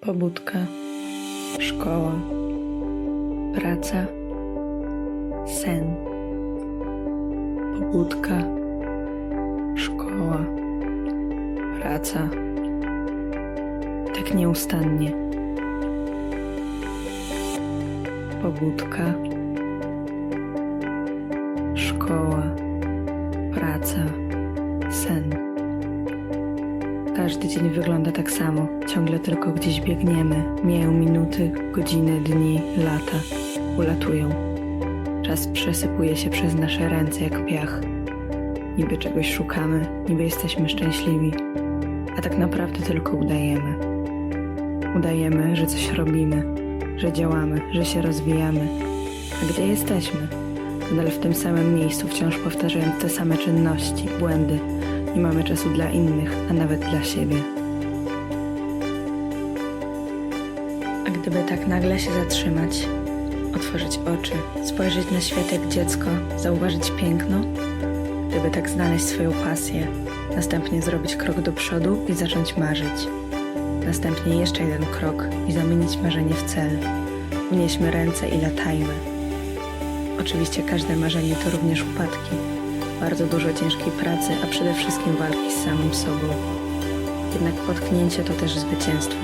Pobudka, szkoła, praca, sen. Pobudka, szkoła, praca. Tak nieustannie. Pobudka, szkoła, praca, sen. Każdy dzień wygląda tak samo, ciągle tylko gdzieś biegniemy. Mijają minuty, godziny, dni, lata. Ulatują. Czas przesypuje się przez nasze ręce jak piach. Niby czegoś szukamy, niby jesteśmy szczęśliwi, a tak naprawdę tylko udajemy. Udajemy, że coś robimy, że działamy, że się rozwijamy. A gdzie jesteśmy? Nadal w tym samym miejscu, wciąż powtarzając te same czynności, błędy. Nie mamy czasu dla innych, a nawet dla siebie. A gdyby tak nagle się zatrzymać, otworzyć oczy, spojrzeć na świat jak dziecko, zauważyć piękno, gdyby tak znaleźć swoją pasję, następnie zrobić krok do przodu i zacząć marzyć, następnie jeszcze jeden krok i zamienić marzenie w cel. Unieśmy ręce i latajmy. Oczywiście każde marzenie to również upadki, bardzo dużo ciężkiej pracy, a przede wszystkim walki z samym sobą. Jednak potknięcie to też zwycięstwo.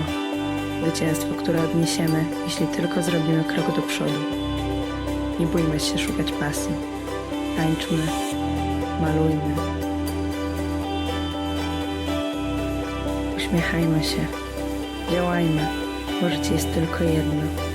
Zwycięstwo, które odniesiemy, jeśli tylko zrobimy krok do przodu. Nie bójmy się szukać pasji. Tańczmy, malujmy. Uśmiechajmy się, działajmy, bo życie jest tylko jedno.